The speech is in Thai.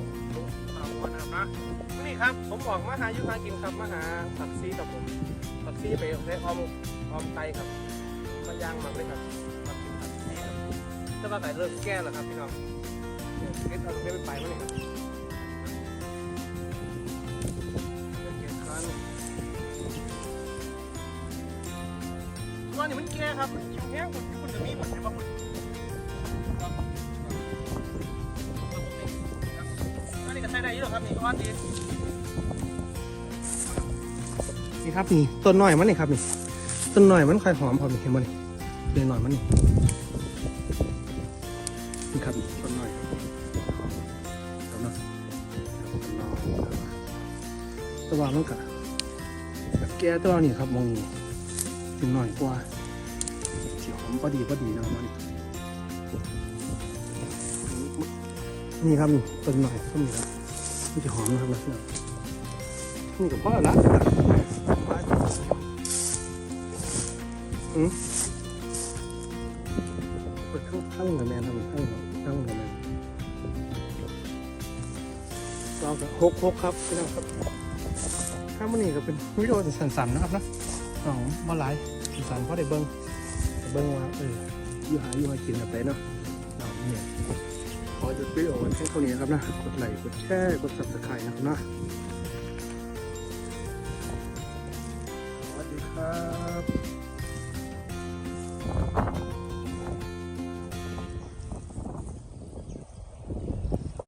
องเอาวนะนี่ครับผมบอกมาหายู่หากินครับมาหาผักซีกับผมผักซีไปใช้ออมออมไตครับมายางมาเลยครับผักซีผักซีครับแต่ว่าไก่เริ่มแก่แล้วครับพี่น้องเนี่ยเก็บเอาเก็บไปไปมาเลยครับเก็บคันตัวนี้มันแก่ครับมันกินแห้งหมดคุณจะมีหมดใช่ปะคุณ อันนี้ก็ใช้ได้เยอะครับนี่ก็ว่าดีนี่ครับนี่ต้นหน่อยมันนี่ครับนี่ต้นหน่อยมันค่อยหอมพอมีเห็นมันนี่เดือนหน่อยมันนี่นี่ครับนี่ต้นหน่อยต้นหน่อยต้นหน่อยตัววางมันกะแก่ตัวนี่ครับมองนี่ถึงหน่อยกว่าเสียหอมพอดีพอดีนะมันนี่นี่ครับนี่ต้นหน่อยต้นนี้ครับ มันจะหอมนะครับลักษณะนี่กับพ่อละอืมเปิดข้างข้างกับแมนทำข้างข้างกับแมนเราก็หกหกครับพี่น้องครับข้ามันนี่ก็เป็นวิดีโอสั้นๆนะครับนะสองมาหลายสั้นๆเพราะได้เบิ้งเบิ้งว่าเอออยู่หาอยู่หากินแบบไหนเนาะเราเนี่ย ขอจุดวิดีโอไว้แค่เท่านี้ครับนะ กดไลค์ กดแชร์ กด subscribe นะครับนะ